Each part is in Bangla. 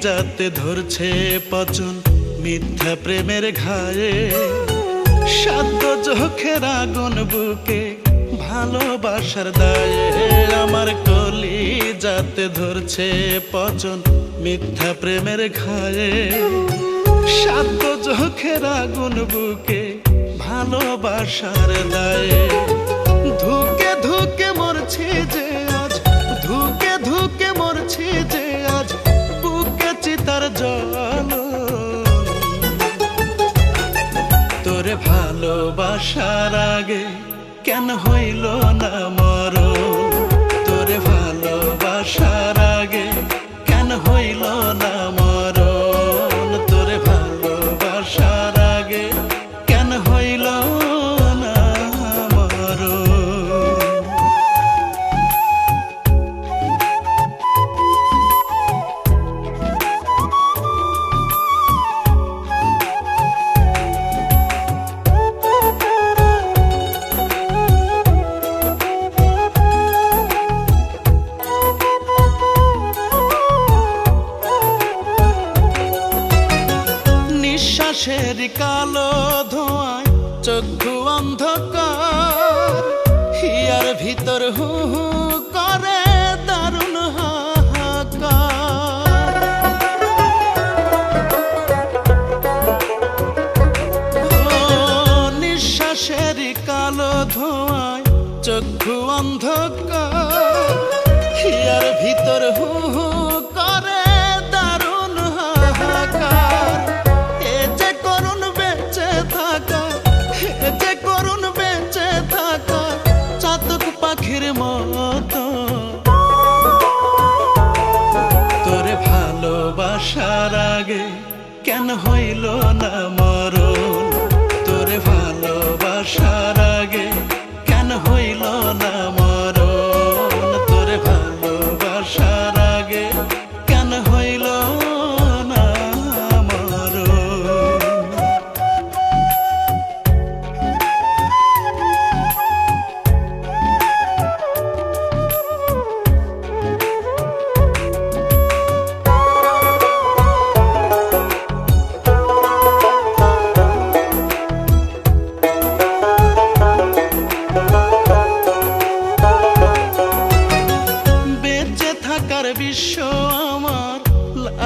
যাতে ধরছে পচন মিথ্যা প্রেমের ঘায়ে। সাধ্য চোখের আগুন বুকে ভালোবাসার দায়ে। আমার কলি যাতে ধরছে পচন মিথ্যা প্রেমের ঘায়ে। সাধ্য চোখের আগুন বুকে ভালোবাসার দায়ে। ধুকে ধুকে মরছি যে তোরে ভালোবাসার আগে কেন হইল না মরণ? তোরে ভালোবাসার আগে নিঃশ্বাসের কালো ধোঁয়ায় চক্ষু অন্ধকার। হিয়ার ভিতর হু হু করে দারুণ নিঃশ্বাসের কালো ধোঁয়ায় চক্ষু অন্ধকার। হিয়ার ভিতর হু হু আগে কেন হইল না মরণ?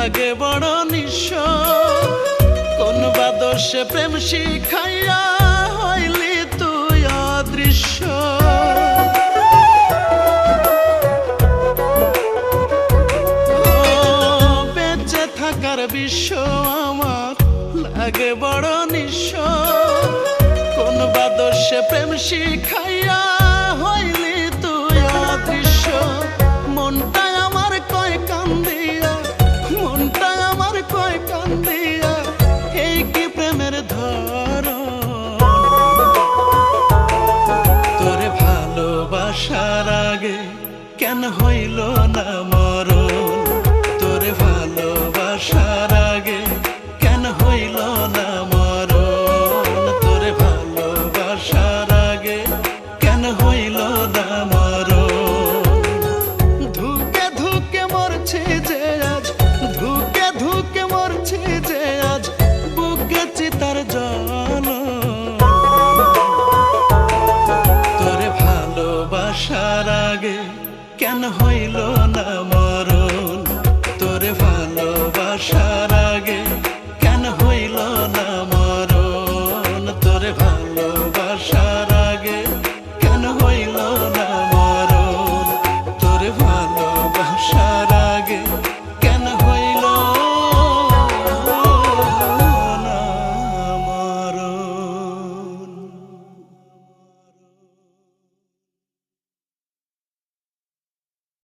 লাগে বড় নিঃস্ব। কোন বা দোষে প্রেম শিখাইয়া হইলি তুই অদৃশ্য। বেঁচে থাকার বিশ্ব আমার লাগে বড় নিঃস্ব। কোন বা দোষে প্রেম শিখাইয়া কেন হইল না মা